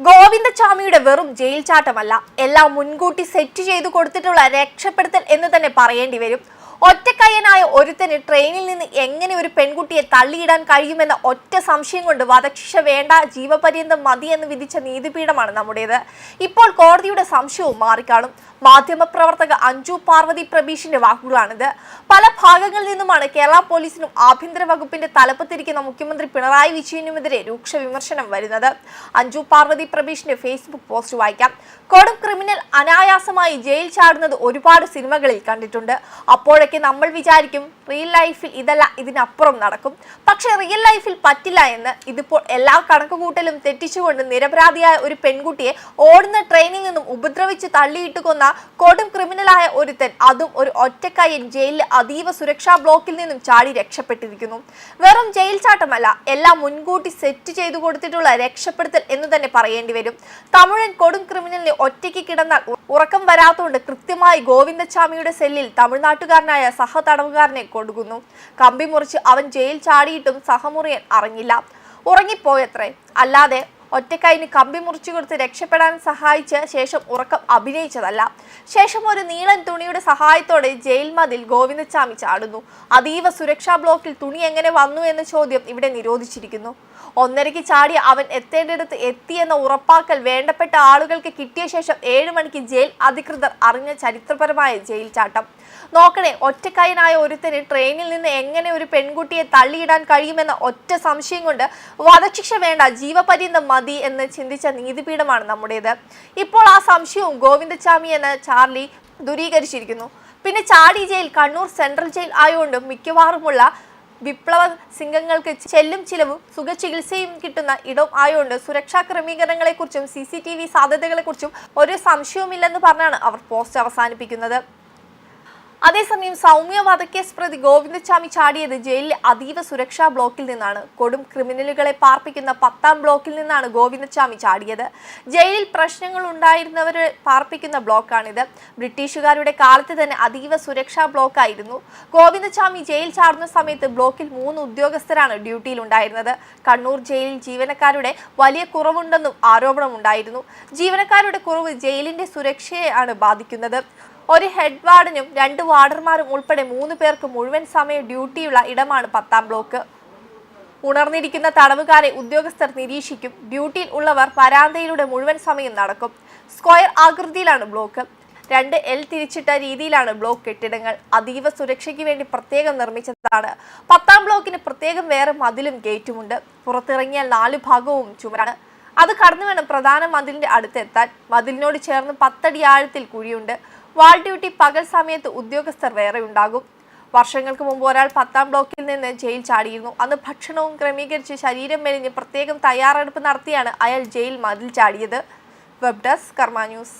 ഗോവിന്ദചാമിയുടെ വെറും ജയിൽ ചാട്ടമല്ല. എല്ലാം മുൻകൂട്ടി സെറ്റ് ചെയ്തു കൊടുത്തിട്ടുള്ള രക്ഷപ്പെടുത്തൽ എന്ന് തന്നെ പറയേണ്ടി വരും. ഒറ്റക്കയ്യനായ ഒരുത്തന് ട്രെയിനിൽ നിന്ന് എങ്ങനെ ഒരു പെൺകുട്ടിയെ തള്ളിയിടാൻ കഴിയുമെന്ന ഒറ്റ സംശയം കൊണ്ട് വധശിക്ഷ വേണ്ട ജീവപര്യന്തം മതിയെന്ന് വിധിച്ച നീതിപീഠമാണ് നമ്മുടേത്. ഇപ്പോൾ കോടതിയുടെ സംശയവും മാറിക്കാണും. മാധ്യമപ്രവർത്തക അഞ്ജു പാർവതി പ്രബീഷിന്റെ വാക്കുകളാണിത്. പല ഭാഗങ്ങളിൽ നിന്നുമാണ് കേരള പോലീസിനും ആഭ്യന്തര വകുപ്പിന്റെ തലപ്പത്തിരിക്കുന്ന മുഖ്യമന്ത്രി പിണറായി വിജയനുമെതിരെ രൂക്ഷ വിമർശനം വരുന്നത്. അഞ്ജു പാർവതി പ്രബീഷിന്റെ ഫേസ്ബുക്ക് പോസ്റ്റ് വായിക്കാം. കൊടും അനായാസമായി ജയിൽ ചാടുന്നത് ഒരുപാട് സിനിമകളിൽ കണ്ടിട്ടുണ്ട്. അപ്പോഴൊക്കെ നമ്മൾ വിചാരിക്കും റിയൽ ലൈഫിൽ ഇതല്ല ഇതിനപ്പുറം നടക്കും. പക്ഷെ റിയൽ ലൈഫിൽ പറ്റില്ല എന്ന് ഇതിപ്പോൾ എല്ലാ കണക്കുകൂട്ടലും തെറ്റിച്ചുകൊണ്ട് നിരപരാധിയായ ഒരു പെൺകുട്ടിയെ ഓടുന്ന ട്രെയിനിൽ നിന്നും ഉപദ്രവിച്ച് തള്ളിയിട്ട് കൊന്ന കൊടും ക്രിമിനലായ ഒരുത്തൻ അതും ഒരു ഒറ്റക്കയ്യൻ ജയിലിലെ അതീവ സുരക്ഷാ ബ്ലോക്കിൽ നിന്നും ചാടി രക്ഷപ്പെട്ടിരിക്കുന്നു. വെറും ജയിൽ ചാട്ടമല്ല എല്ലാം മുൻകൂട്ടി സെറ്റ് ചെയ്തു കൊടുത്തിട്ടുള്ള രക്ഷപ്പെടുത്തൽ എന്ന് തന്നെ പറയേണ്ടി വരും. തമിഴൻ കൊടും ക്രിമിനലിനെ ഒറ്റയ്ക്ക് കിടന്നാൽ ഉറക്കം വരാത്തതുകൊണ്ട് കൃത്യമായി ഗോവിന്ദസ്വാമിയുടെ സെല്ലിൽ തമിഴ്നാട്ടുകാരനായ സഹതടവുകാരനെ കൊടുക്കുന്നു. കമ്പി മുറിച്ച് അവൻ ജയിൽ ചാടിയിട്ടും സഹമുറിയൻ അറിഞ്ഞില്ല. ഉറങ്ങിപ്പോയത്രേ. അല്ലാതെ ഒറ്റക്കൈന് കമ്പി മുറിച്ചു കൊടുത്ത് രക്ഷപ്പെടാൻ സഹായിച്ച ശേഷം ഉറക്കം അഭിനയിച്ചതല്ല. ശേഷം ഒരു നീളൻ തുണിയുടെ സഹായത്തോടെ ജയിൽ മതിൽ ഗോവിന്ദച്ചാമി ചാടുന്നു. അതീവ സുരക്ഷാ ബ്ലോക്കിൽ തുണി എങ്ങനെ വന്നു എന്ന ചോദ്യം ഇവിടെ നിരോധിച്ചിരിക്കുന്നു. ഒന്നരയ്ക്ക് ചാടി അവൻ എത്തേണ്ടിടത്ത് എത്തിയെന്ന ഉറപ്പാക്കൽ വേണ്ടപ്പെട്ട ആളുകൾക്ക് കിട്ടിയ ശേഷം ഏഴ് മണിക്ക് ജയിൽ അധികൃതർ അറിഞ്ഞ ചരിത്രപരമായ ജയിൽ ചാട്ടം. നോക്കണേ ഒറ്റക്കൈനായ ഒരുത്തന് ട്രെയിനിൽ നിന്ന് എങ്ങനെ ഒരു പെൺകുട്ടിയെ തള്ളിയിടാൻ കഴിയുമെന്ന ഒറ്റ സംശയം കൊണ്ട് വധശിക്ഷ വേണ്ട ജീവപര്യന്തം മതി എന്ന് ചിന്തിച്ച നീതിപീഠമാണ് നമ്മുടേത്. ഇപ്പോൾ ആ സംശയവും ഗോവിന്ദച്ചാമി എന്ന ചാർലി ദൂരീകരിച്ചിരിക്കുന്നു. പിന്നെ ചാടി ജയിൽ കണ്ണൂർ സെൻട്രൽ ജയിൽ ആയതുകൊണ്ടും മിക്കവാറുമുള്ള വിപ്ലവ സിംഗങ്ങൾക്ക് ചെല്ലും ചിലവും സുഖചികിത്സയും കിട്ടുന്ന ഇടം ആയതുകൊണ്ട് സുരക്ഷാ ക്രമീകരണങ്ങളെക്കുറിച്ചും സി സി ടി വി സാധ്യതകളെക്കുറിച്ചും ഒരു സംശയവുമില്ലെന്ന് പറഞ്ഞാണ് അവർ പോസ്റ്റ് അവസാനിപ്പിക്കുന്നത്. അതേസമയം സൗമ്യ വധക്കേസ് പ്രതി ഗോവിന്ദസ്വാമി ചാടിയത് ജയിലിലെ അതീവ സുരക്ഷാ ബ്ലോക്കിൽ നിന്നാണ്. കൊടും ക്രിമിനലുകളെ പാർപ്പിക്കുന്ന പത്താം ബ്ലോക്കിൽ നിന്നാണ് ഗോവിന്ദസ്വാമി ചാടിയത്. ജയിലിൽ പ്രശ്നങ്ങൾ ഉണ്ടായിരുന്നവരെ പാർപ്പിക്കുന്ന ബ്ലോക്കാണിത്. ബ്രിട്ടീഷുകാരുടെ കാലത്ത് തന്നെ അതീവ സുരക്ഷാ ബ്ലോക്കായിരുന്നു. ഗോവിന്ദസ്വാമി ജയിൽ ചാടുന്ന സമയത്ത് ബ്ലോക്കിൽ മൂന്ന് ഉദ്യോഗസ്ഥരാണ് ഡ്യൂട്ടിയിലുണ്ടായിരുന്നത് കണ്ണൂർ ജയിലിൽ ജീവനക്കാരുടെ വലിയ കുറവുണ്ടെന്നും ആരോപണമുണ്ടായിരുന്നു. ജീവനക്കാരുടെ കുറവ് ജയിലിന്റെ സുരക്ഷയെയാണ് ബാധിക്കുന്നത്. ഒരു ഹെഡ് വാർഡനും രണ്ട് വാർഡർമാരും ഉൾപ്പെടെ മൂന്ന് പേർക്ക് മുഴുവൻ സമയ ഡ്യൂട്ടിയുള്ള ഇടമാണ് പത്താം ബ്ലോക്ക്. ഉണർന്നിരിക്കുന്ന തടവുകാരെ ഉദ്യോഗസ്ഥർ നിരീക്ഷിക്കും. ഡ്യൂട്ടിയിൽ ഉള്ളവർ വരാന്തയിലൂടെ മുഴുവൻ സമയം നടക്കും. സ്ക്വയർ ആകൃതിയിലാണ് ബ്ലോക്ക്. രണ്ട് എൽ തിരിച്ചിട്ട രീതിയിലാണ് ബ്ലോക്ക് കെട്ടിടങ്ങൾ. അതീവ സുരക്ഷയ്ക്ക് വേണ്ടി പ്രത്യേകം നിർമ്മിച്ചതാണ്. പത്താം ബ്ലോക്കിന് പ്രത്യേകം വേറെ മതിലും ഗേറ്റുമുണ്ട്. പുറത്തിറങ്ങിയാൽ നാല് ഭാഗവും ചുമരാണ്. അത് കടന്നു വേണം പ്രധാന മതിലിന്റെ അടുത്തെത്താൻ. മതിലിനോട് ചേർന്ന് പത്തടി ആഴത്തിൽ കുഴിയുണ്ട്. വാൾ ഡ്യൂട്ടി പകൽ സമയത്ത് ഉദ്യോഗസ്ഥർ വേറെ ഉണ്ടാകും. വർഷങ്ങൾക്ക് മുമ്പ് ഒരാൾ പത്താം ബ്ലോക്കിൽ നിന്ന് ജയിൽ ചാടിയിരുന്നു. അന്ന് ഭക്ഷണവും ക്രമീകരിച്ച് ശരീരം മെലിഞ്ഞ് പ്രത്യേകം തയ്യാറെടുപ്പ് നടത്തിയാണ് അയാൾ ജയിൽ മതിൽ ചാടിയത്. Web desk Karma news.